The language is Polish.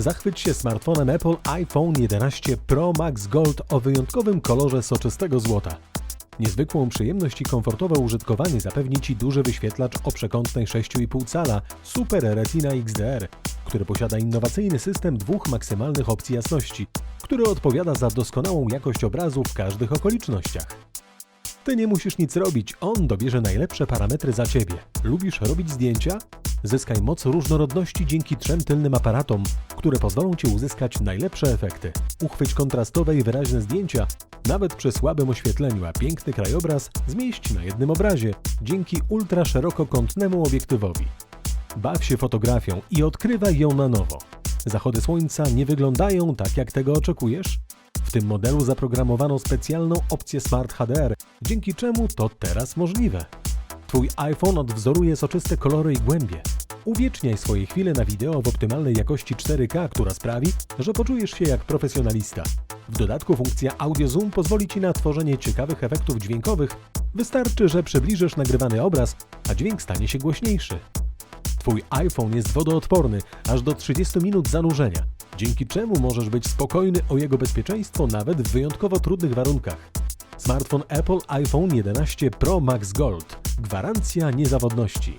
Zachwyć się smartfonem Apple iPhone 11 Pro Max Gold o wyjątkowym kolorze soczystego złota. Niezwykłą przyjemność i komfortowe użytkowanie zapewni Ci duży wyświetlacz o przekątnej 6,5 cala Super Retina XDR, który posiada innowacyjny system dwóch maksymalnych opcji jasności, który odpowiada za doskonałą jakość obrazu w każdych okolicznościach. Ty nie musisz nic robić, on dobierze najlepsze parametry za Ciebie. Lubisz robić zdjęcia? Zyskaj moc różnorodności dzięki trzem tylnym aparatom, które pozwolą Ci uzyskać najlepsze efekty. Uchwyć kontrastowe i wyraźne zdjęcia, nawet przy słabym oświetleniu, a piękny krajobraz zmieść na jednym obrazie dzięki ultraszerokokątnemu obiektywowi. Baw się fotografią i odkrywaj ją na nowo. Zachody słońca nie wyglądają tak, jak tego oczekujesz? W tym modelu zaprogramowano specjalną opcję Smart HDR, dzięki czemu to teraz możliwe. Twój iPhone odwzoruje soczyste kolory i głębie. Uwieczniaj swoje chwile na wideo w optymalnej jakości 4K, która sprawi, że poczujesz się jak profesjonalista. W dodatku funkcja Audio Zoom pozwoli Ci na tworzenie ciekawych efektów dźwiękowych. Wystarczy, że przybliżysz nagrywany obraz, a dźwięk stanie się głośniejszy. Twój iPhone jest wodoodporny aż do 30 minut zanurzenia, dzięki czemu możesz być spokojny o jego bezpieczeństwo nawet w wyjątkowo trudnych warunkach. Smartfon Apple iPhone 11 Pro Max Gold. Gwarancja niezawodności.